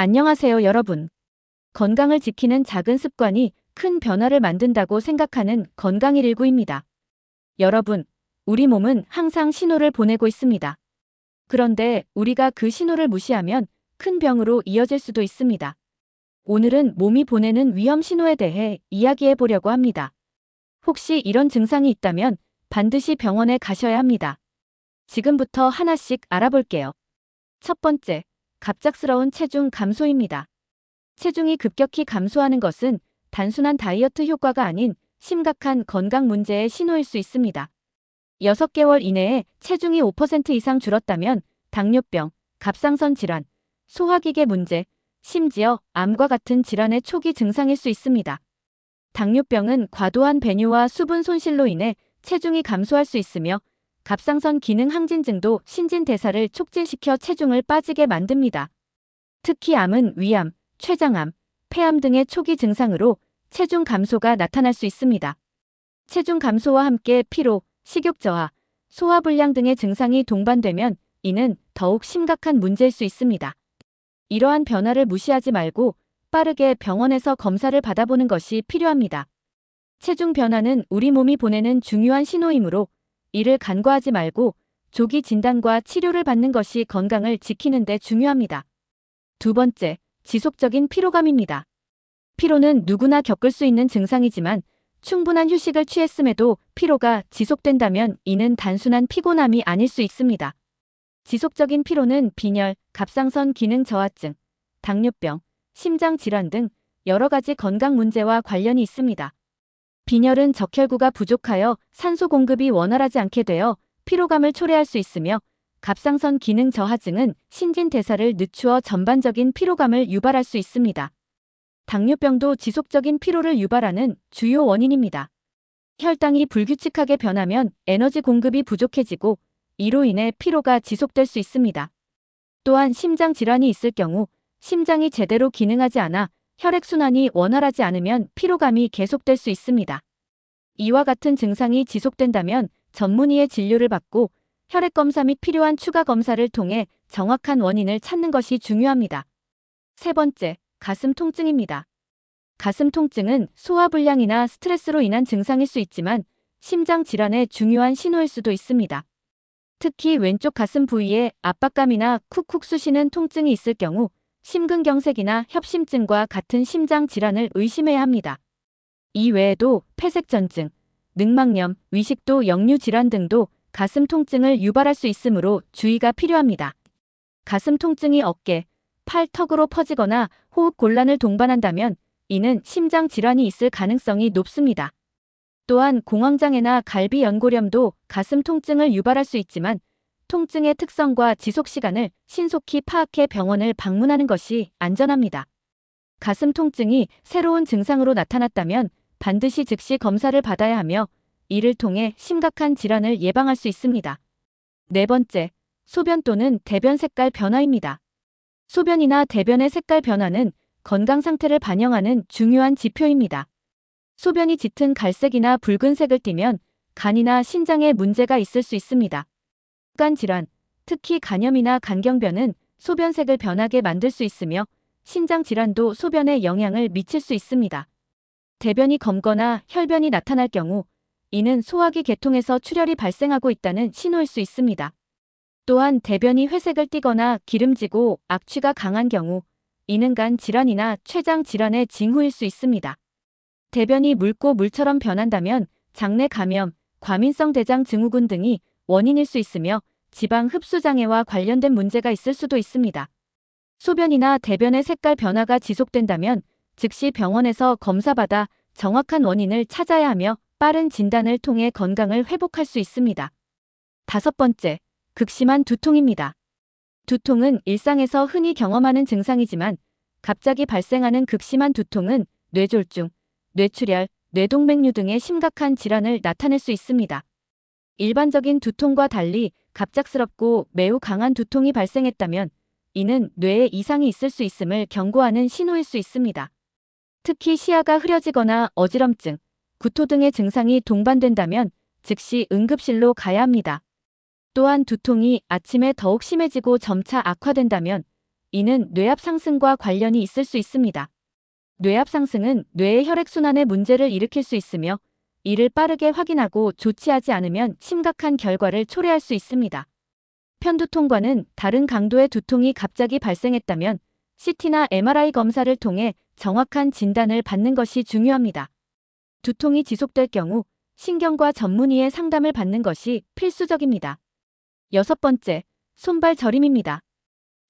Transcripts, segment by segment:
안녕하세요, 여러분. 건강을 지키는 작은 습관이 큰 변화를 만든다고 생각하는 건강119입니다. 여러분, 우리 몸은 항상 신호를 보내고 있습니다. 그런데 우리가 그 신호를 무시하면 큰 병으로 이어질 수도 있습니다. 오늘은 몸이 보내는 위험 신호에 대해 이야기해 보려고 합니다. 혹시 이런 증상이 있다면 반드시 병원에 가셔야 합니다. 지금부터 하나씩 알아볼게요. 첫 번째, 갑작스러운 체중 감소입니다. 체중이 급격히 감소하는 것은 단순한 다이어트 효과가 아닌 심각한 건강 문제의 신호일 수 있습니다. 6개월 이내에 체중이 5% 이상 줄었다면 당뇨병, 갑상선 질환, 소화기계 문제, 심지어 암과 같은 질환의 초기 증상일 수 있습니다. 당뇨병은 과도한 배뇨와 수분 손실로 인해 체중이 감소할 수 있으며 갑상선 기능 항진증도 신진대사를 촉진시켜 체중을 빠지게 만듭니다. 특히 암은 위암, 췌장암, 폐암 등의 초기 증상으로 체중 감소가 나타날 수 있습니다. 체중 감소와 함께 피로, 식욕 저하, 소화불량 등의 증상이 동반되면 이는 더욱 심각한 문제일 수 있습니다. 이러한 변화를 무시하지 말고 빠르게 병원에서 검사를 받아보는 것이 필요합니다. 체중 변화는 우리 몸이 보내는 중요한 신호이므로 이를 간과하지 말고 조기 진단과 치료를 받는 것이 건강을 지키는 데 중요합니다. 두 번째, 지속적인 피로감입니다. 피로는 누구나 겪을 수 있는 증상이지만 충분한 휴식을 취했음에도 피로가 지속된다면 이는 단순한 피곤함이 아닐 수 있습니다. 지속적인 피로는 빈혈, 갑상선 기능 저하증, 당뇨병, 심장 질환 등 여러 가지 건강 문제와 관련이 있습니다. 빈혈은 적혈구가 부족하여 산소 공급이 원활하지 않게 되어 피로감을 초래할 수 있으며 갑상선 기능 저하증은 신진대사를 늦추어 전반적인 피로감을 유발할 수 있습니다. 당뇨병도 지속적인 피로를 유발하는 주요 원인입니다. 혈당이 불규칙하게 변하면 에너지 공급이 부족해지고 이로 인해 피로가 지속될 수 있습니다. 또한 심장 질환이 있을 경우 심장이 제대로 기능하지 않아 혈액순환이 원활하지 않으면 피로감이 계속될 수 있습니다. 이와 같은 증상이 지속된다면 전문의의 진료를 받고 혈액 검사 및 필요한 추가 검사를 통해 정확한 원인을 찾는 것이 중요합니다. 세 번째, 가슴 통증입니다. 가슴 통증은 소화불량이나 스트레스로 인한 증상일 수 있지만 심장 질환의 중요한 신호일 수도 있습니다. 특히 왼쪽 가슴 부위에 압박감이나 쿡쿡 쑤시는 통증이 있을 경우 심근경색이나 협심증과 같은 심장 질환을 의심해야 합니다. 이 외에도 폐색전증, 늑막염, 위식도 역류 질환 등도 가슴 통증을 유발할 수 있으므로 주의가 필요합니다. 가슴 통증이 어깨, 팔, 턱으로 퍼지거나 호흡 곤란을 동반한다면 이는 심장 질환이 있을 가능성이 높습니다. 또한 공황장애나 갈비 연골염도 가슴 통증을 유발할 수 있지만 통증의 특성과 지속 시간을 신속히 파악해 병원을 방문하는 것이 안전합니다. 가슴 통증이 새로운 증상으로 나타났다면 반드시 즉시 검사를 받아야 하며 이를 통해 심각한 질환을 예방할 수 있습니다. 네 번째, 소변 또는 대변 색깔 변화입니다. 소변이나 대변의 색깔 변화는 건강 상태를 반영하는 중요한 지표입니다. 소변이 짙은 갈색이나 붉은색을 띠면 간이나 신장에 문제가 있을 수 있습니다. 간 질환, 특히 간염이나 간경변은 소변색을 변하게 만들 수 있으며 신장 질환도 소변에 영향을 미칠 수 있습니다. 대변이 검거나 혈변이 나타날 경우 이는 소화기 계통에서 출혈이 발생하고 있다는 신호일 수 있습니다. 또한 대변이 회색을 띠거나 기름지고 악취가 강한 경우 이는 간 질환이나 췌장 질환의 징후일 수 있습니다. 대변이 묽고 물처럼 변한다면 장내 감염, 과민성 대장 증후군 등이 원인일 수 있으며 지방 흡수 장애와 관련된 문제가 있을 수도 있습니다. 소변이나 대변의 색깔 변화가 지속된다면 즉시 병원에서 검사받아 정확한 원인을 찾아야 하며 빠른 진단을 통해 건강을 회복할 수 있습니다. 다섯 번째, 극심한 두통입니다. 두통은 일상에서 흔히 경험하는 증상이지만 갑자기 발생하는 극심한 두통은 뇌졸중, 뇌출혈, 뇌동맥류 등의 심각한 질환을 나타낼 수 있습니다. 일반적인 두통과 달리 갑작스럽고 매우 강한 두통이 발생했다면 이는 뇌에 이상이 있을 수 있음을 경고하는 신호일 수 있습니다. 특히 시야가 흐려지거나 어지럼증, 구토 등의 증상이 동반된다면 즉시 응급실로 가야 합니다. 또한 두통이 아침에 더욱 심해지고 점차 악화된다면 이는 뇌압 상승과 관련이 있을 수 있습니다. 뇌압 상승은 뇌의 혈액순환에 문제를 일으킬 수 있으며 이를 빠르게 확인하고 조치하지 않으면 심각한 결과를 초래할 수 있습니다. 편두통과는 다른 강도의 두통이 갑자기 발생했다면 CT나 MRI 검사를 통해 정확한 진단을 받는 것이 중요합니다. 두통이 지속될 경우 신경과 전문의의 상담을 받는 것이 필수적입니다. 여섯 번째, 손발 저림입니다.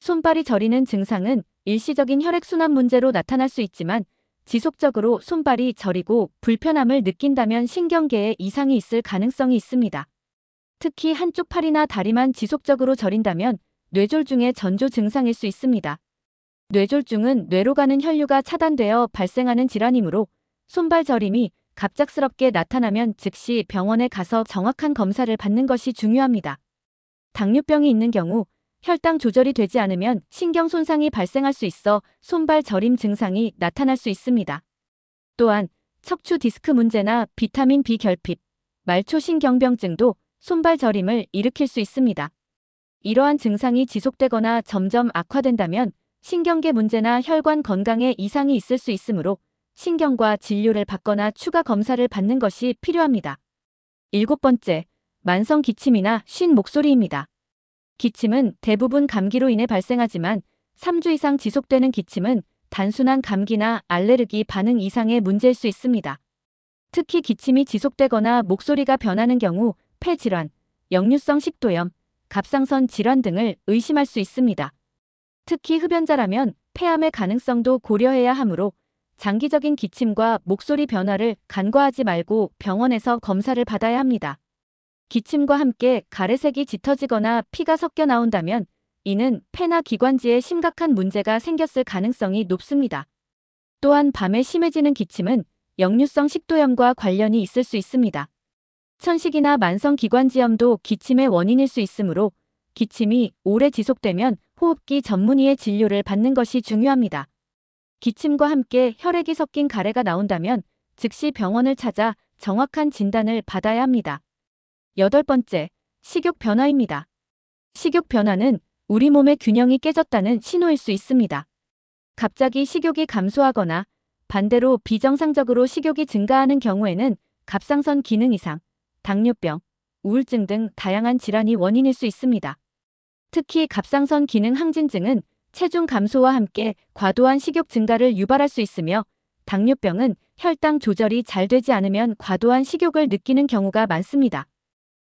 손발이 저리는 증상은 일시적인 혈액순환 문제로 나타날 수 있지만 지속적으로 손발이 저리고 불편함을 느낀다면 신경계에 이상이 있을 가능성이 있습니다. 특히 한쪽 팔이나 다리만 지속적으로 저린다면 뇌졸중의 전조 증상일 수 있습니다. 뇌졸중은 뇌로 가는 혈류가 차단되어 발생하는 질환이므로 손발 저림이 갑작스럽게 나타나면 즉시 병원에 가서 정확한 검사를 받는 것이 중요합니다. 당뇨병이 있는 경우 혈당 조절이 되지 않으면 신경 손상이 발생할 수 있어 손발 저림 증상이 나타날 수 있습니다. 또한 척추 디스크 문제나 비타민 B 결핍, 말초신경병증도 손발 저림을 일으킬 수 있습니다. 이러한 증상이 지속되거나 점점 악화된다면 신경계 문제나 혈관 건강에 이상이 있을 수 있으므로 신경과 진료를 받거나 추가 검사를 받는 것이 필요합니다. 일곱 번째, 만성 기침이나 쉰 목소리입니다. 기침은 대부분 감기로 인해 발생하지만 3주 이상 지속되는 기침은 단순한 감기나 알레르기 반응 이상의 문제일 수 있습니다. 특히 기침이 지속되거나 목소리가 변하는 경우 폐질환, 역류성 식도염, 갑상선 질환 등을 의심할 수 있습니다. 특히 흡연자라면 폐암의 가능성도 고려해야 하므로 장기적인 기침과 목소리 변화를 간과하지 말고 병원에서 검사를 받아야 합니다. 기침과 함께 가래색이 짙어지거나 피가 섞여 나온다면 이는 폐나 기관지에 심각한 문제가 생겼을 가능성이 높습니다. 또한 밤에 심해지는 기침은 역류성 식도염과 관련이 있을 수 있습니다. 천식이나 만성 기관지염도 기침의 원인일 수 있으므로 기침이 오래 지속되면 호흡기 전문의의 진료를 받는 것이 중요합니다. 기침과 함께 혈액이 섞인 가래가 나온다면 즉시 병원을 찾아 정확한 진단을 받아야 합니다. 여덟 번째, 식욕 변화입니다. 식욕 변화는 우리 몸의 균형이 깨졌다는 신호일 수 있습니다. 갑자기 식욕이 감소하거나 반대로 비정상적으로 식욕이 증가하는 경우에는 갑상선 기능 이상, 당뇨병, 우울증 등 다양한 질환이 원인일 수 있습니다. 특히 갑상선 기능 항진증은 체중 감소와 함께 과도한 식욕 증가를 유발할 수 있으며 당뇨병은 혈당 조절이 잘 되지 않으면 과도한 식욕을 느끼는 경우가 많습니다.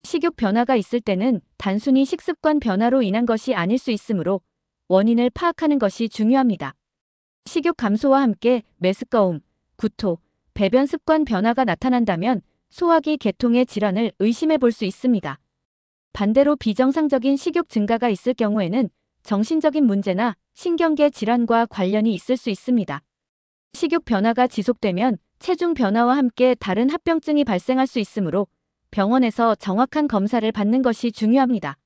식욕 변화가 있을 때는 단순히 식습관 변화로 인한 것이 아닐 수 있으므로 원인을 파악하는 것이 중요합니다. 식욕 감소와 함께 메스꺼움, 구토, 배변 습관 변화가 나타난다면 소화기 계통의 질환을 의심해 볼 수 있습니다. 반대로 비정상적인 식욕 증가가 있을 경우에는 정신적인 문제나 신경계 질환과 관련이 있을 수 있습니다. 식욕 변화가 지속되면 체중 변화와 함께 다른 합병증이 발생할 수 있으므로 병원에서 정확한 검사를 받는 것이 중요합니다.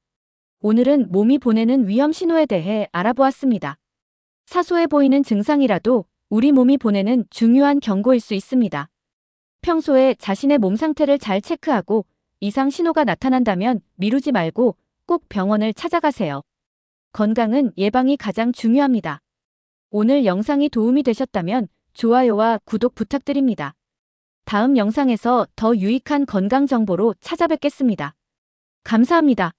오늘은 몸이 보내는 위험 신호에 대해 알아보았습니다. 사소해 보이는 증상이라도 우리 몸이 보내는 중요한 경고일 수 있습니다. 평소에 자신의 몸 상태를 잘 체크하고 이상 신호가 나타난다면 미루지 말고 꼭 병원을 찾아가세요. 건강은 예방이 가장 중요합니다. 오늘 영상이 도움이 되셨다면 좋아요와 구독 부탁드립니다. 다음 영상에서 더 유익한 건강 정보로 찾아뵙겠습니다. 감사합니다.